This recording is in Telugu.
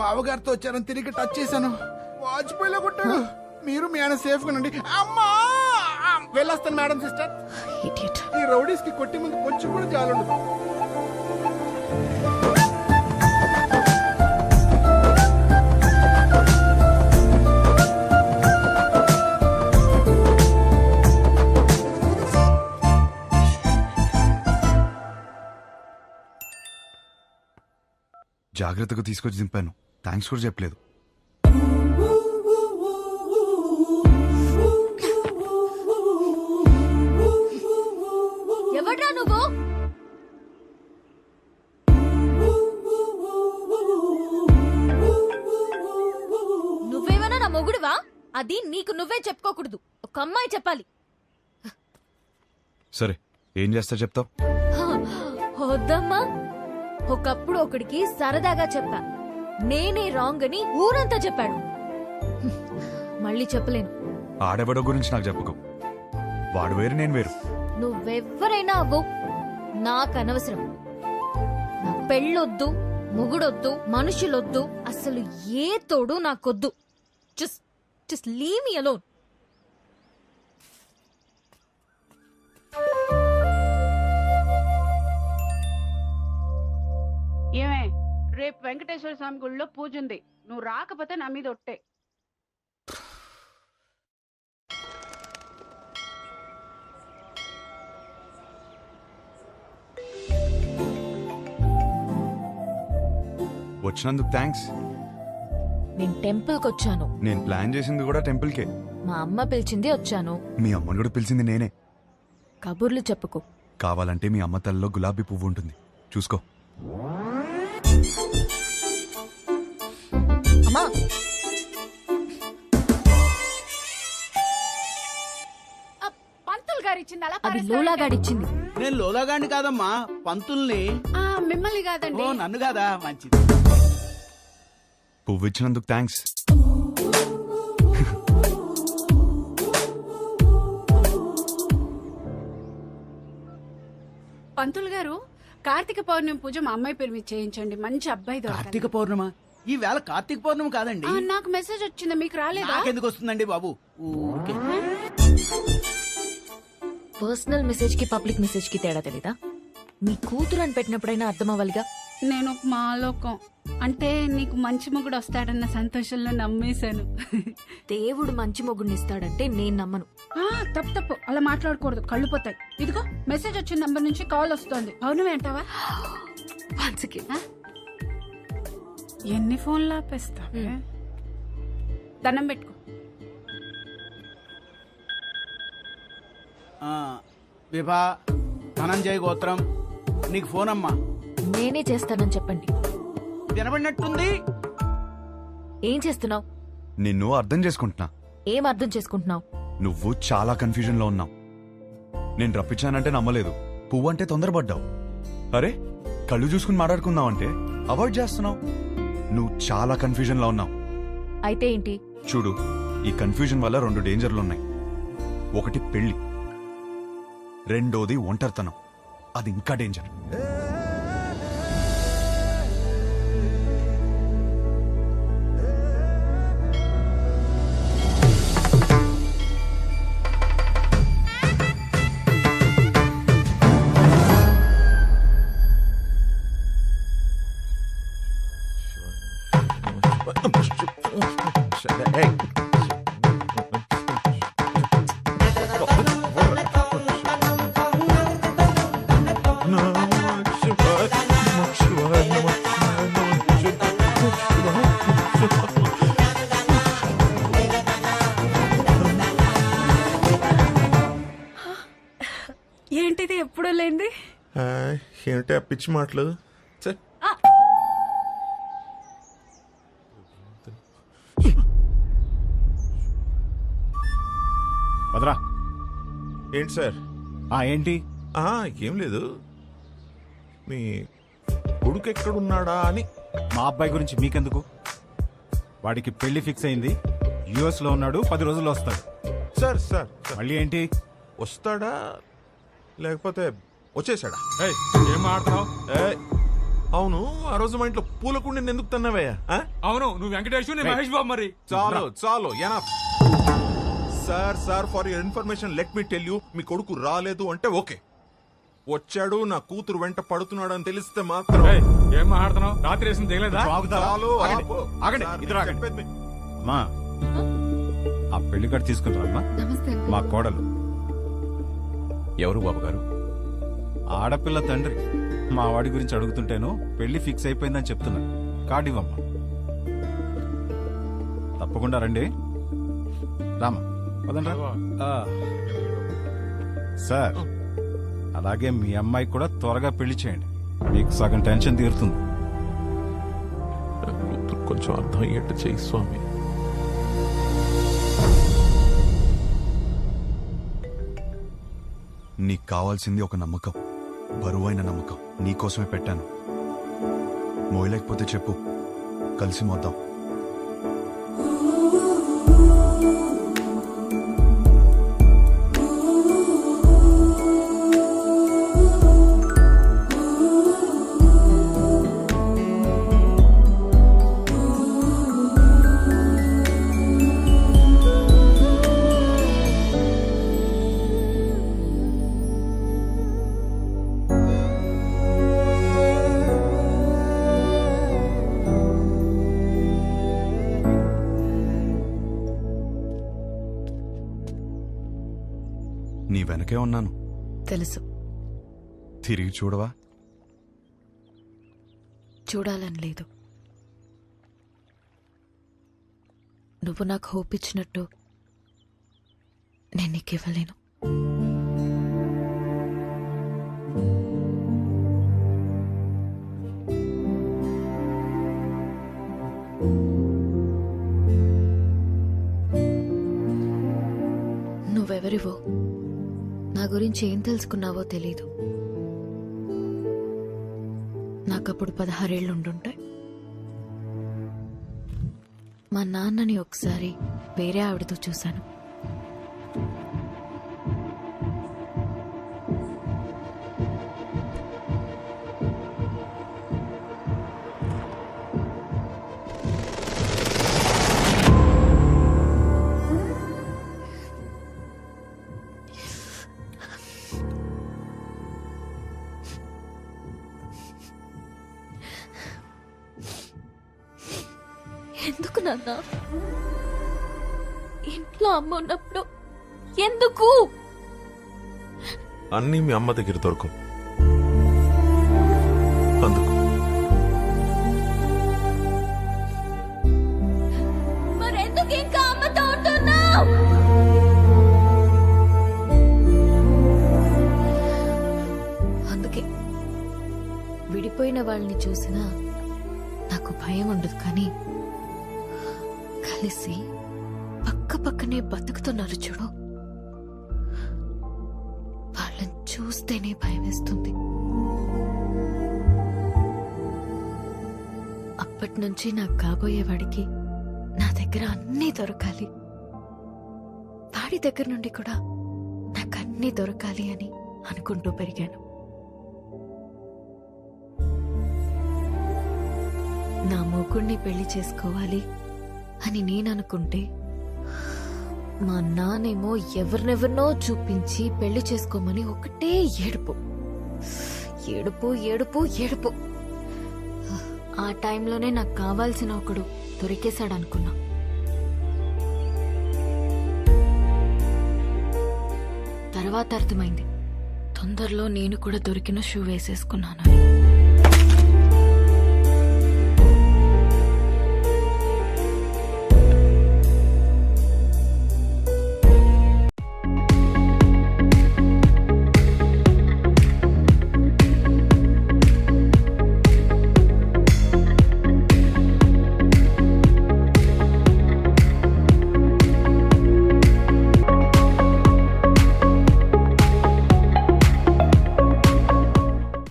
బావగారితో వచ్చారని తిరిగి టచ్ చేశాను. వాజ్పేయిలో కొట్టాడు. మీరు మీ ఆయన సేఫ్గా ఉండండి. అమ్మా! వెళ్ళొస్తాను మేడం సిస్టర్ ఈ రౌడీస్కి కొట్టి ముందు కొంచెం కూడా జాలుండదు జాగ్రత్తగా తీసుకొచ్చి దింపాను. థ్యాంక్స్ కూడా చెప్పలేదు. ఎవడ్రా నువ్వు? నువ్వేమైనా నా మొగుడువా? అది నీకు నువ్వే చెప్పుకోకూడదు. ఒక అమ్మాయి చెప్పాలి. సరే ఏం చేస్తా చెప్తావు? వద్దమ్మా. ఒకప్పుడు ఒకడికి సరదాగా చెప్పా. నేనే రాంగ్ అని ఊరంతా చెప్పాడు. మళ్ళీ చెప్పలేను. ఆడెవడో గురించి నాకు చెప్పకు. వాడు వేరు నేను వేరు. నువ్వెవ్వరైనా అవ్వు. నాకు అనవసరం. నా పెళ్ళొద్దు ముగుడొద్దు మనుషులొద్దు. అసలు ఏ తోడు నాకొద్దు. Just just leave me alone. రేపు వెంకటేశ్వర స్వామి గుడిలో పూజ ఉంది. నువ్వు రాకపోతే నా మీద ఒట్టే. వచ్చినందుకు థ్యాంక్స్ నేను టెంపుల్కి వచ్చాను. నేను ప్లాన్ చేసింది కూడా టెంపుల్కే. మా అమ్మ పిలిచింది వచ్చాను. మీ అమ్మని కూడా పిలిచింది నేనే. కబుర్లు చెప్పుకో. కావాలంటే మీ అమ్మ తల్లిలో గులాబీ పువ్వు ఉంటుంది. చూసుకో. అమ్మా. పంతులు గారు ఇచ్చింది అలా అది లోలాగాడిచ్చింది. నేను లోలాగాండి కాదమ్మా పంతుల్ని. ఆ, మిమ్మల్ని కాదండి. ఓ నన్ను కాదా? మంచిది. పువ్వు ఇచ్చినందుకు థ్యాంక్స్ పంతులు గారు కార్తీక పౌర్ణమి పూజ మా అమ్మాయి పేరు మీద చేయించండి. మంచి అబ్బాయి దొరకాలి. కార్తీక పౌర్ణమ? ఈ వేళ కార్తీక పౌర్ణమి కాదండి. ఆ, నాకు మెసేజ్ వచ్చింది మీకు రాలేదా? నాకెందుకు వస్తుందండి బాబు? ఊరికే. పర్సనల్ మెసేజ్కి పబ్లిక్ మెసేజ్కి తేడా తెలీదా? మీ కూతురు అని పెట్టినప్పుడైనా అర్థం అవ్వాలిగా నేను ఒక మాలోకం అంటే నీకు మంచి మొగుడు వస్తాడన్న సంతోషంలో నమ్మేశాను. దేవుడు మంచి మొగుడిని ఇస్తాడంటే నేను నమ్మను. ఆ, తప్పు తప్పు. అలా మాట్లాడకూడదు. కళ్ళు పోతాయి. ఇదిగో మెసేజ్ వచ్చిన నంబర్ నుంచి కాల్ వస్తోంది. పౌర్ణమి అంటావా. ఎన్ని ఫోన్లు ఆపేస్తావే దండం పెట్టుకో. ఆ, విభా ధనంజయ గోత్రం నీకు ఫోన్ అమ్మా నేనే చేస్తానని చెప్పండి. వినబడినట్టుంది? ఏం చేస్తున్నావు? నిన్ను అర్థం చేసుకుంటున్నా. ఏం అర్థం చేసుకుంటున్నావు? నువ్వు చాలా కన్ఫ్యూజన్లో ఉన్నావు. నేను రప్పించానంటే నమ్మలేదు. పువ్వు అంటే తొందరపడ్డావు. అరే కళ్ళు చూసుకుని మాట్లాడుకుందాం అంటే అవాయిడ్ చేస్తున్నావు. నువ్వు చాలా కన్ఫ్యూజన్లో ఉన్నావు. అయితే ఏంటి? చూడు ఈ కన్ఫ్యూజన్ వల్ల రెండు డేంజర్లు ఉన్నాయి. ఒకటి పెళ్ళి రెండోది ఒంటరితనం. అది ఇంకా డేంజర్ ఏంటిది? ఎప్పుడూ లేంది ఏమిటి ఆ పిచ్చి మాటలు? వదరా ఏంటి సార్? ఆ ఏంటి? ఆ, ఏం లేదు. మీ కొడుకు ఎక్కడున్నాడా అని. మా అబ్బాయి గురించి మీకెందుకు? వాడికి పెళ్ళి ఫిక్స్ అయింది. యుఎస్లో ఉన్నాడు పది రోజుల్లో వస్తాడు. సార్ సార్ సార్, మళ్ళీ ఏంటి? వస్తాడా లేకపోతే వచ్చేసాడా? ఏయ్, ఏం ఆడుతున్నావు ఏయ్, అవును ఆ రోజు మా ఇంట్లో పూల కుండీని ఎందుకు తన్నావయ్యా? ఆ? అవును నువ్వు వెంకటేష్ నేను మహేష్ బాబు మరి. చాలు చాలు enough sir sir for your information let me tell you మీ కొడుకు రాలేదు అంటే ఓకే. వచ్చాడు నా కూతురు వెంట పడుతున్నాడు అని తెలిస్తే మాత్రం ఏయ్, ఏం మాట్లాడుతున్నావు రాత్రి వేసిన దిగలేదా చాలు ఆగండి. ఆపు. ఆగండి. సార్, ఇద్దరు నేను ఆగండి. చెప్పేది మీ- అమ్మా ఆ పెళ్ళి కార్డు తీసుకుంటారమ్మా నమస్తే మా కోడలు ఎవరు బాబు గారు ఆడపిల్ల తండ్రి మా వాడి గురించి అడుగుతుంటేను పెళ్ళి ఫిక్స్ అయిపోయిందని చెప్తున్నా కార్డు ఇవ్వమ్మా తప్పకుండా రండి రామా పదండ్రా. ఆ. సార్ అలాగే మీ అమ్మాయి కూడా త్వరగా పెళ్ళి చేయండి. మీకు సగం టెన్షన్ తీరుతుంది. కొంచెం అర్థం అయ్యేట్టు చేయి స్వామి. నీకు కావాల్సింది ఒక నమ్మకం. బరువైన నమ్మకం. నీకోసమే పెట్టాను. మోయలేకపోతే చెప్పు. కలిసి మోద్దాం. వెనకే ఉన్నాను. తెలుసు. తిరిగి చూడవా? చూడాలని లేదు. నువ్వు నాకు హోప్ ఇచ్చినట్టు నేను నీకు ఇవ్వలేను. నువ్వెవరివో గురించి ఏం తెలుసుకున్నావో తెలీదు. నాకప్పుడు పదహారేళ్ళు ఉండుంటాయి మా నాన్నని ఒకసారి వేరే ఆవిడతో చూశాను. నాన్న. ఇంట్లో అమ్మ ఉన్నప్పుడు ఎందుకు? అన్నీ మీ అమ్మ దగ్గర దొరకవు. అందుకు. మరెందుకు ఇంకా అమ్మతో ఉంటున్నావు? అందుకే విడిపోయిన వాళ్ళని చూసినా నాకు భయం ఉండదు కానీ కలిసి పక్క పక్కనే బతుకుతున్నారు చూడు. వాళ్ళని చూస్తేనే భయం వేస్తుంది. అప్పటి నుంచి నాకు కాబోయేవాడికి నా దగ్గర అన్నీ దొరకాలి. వాడి దగ్గర నుండి కూడా నాకు అన్నీ దొరకాలి అని అనుకుంటూ పెరిగాను. నా మొగుణ్ణి పెళ్ళి చేసుకోవాలి. అని నేను అనుకుంటే మా నానేమో ఎవరినెవరినో చూపించి పెళ్ళి చేసుకోమని ఒకటే ఏడుపు. ఏడుపు ఏడుపు ఏడుపు. ఆ టైంలోనే నాకు కావాల్సిన ఒకడు దొరికేశాడు అనుకున్నా తర్వాత అర్థమైంది. తొందరలో నేను కూడా దొరికిన షూ వేసేసుకున్నానని.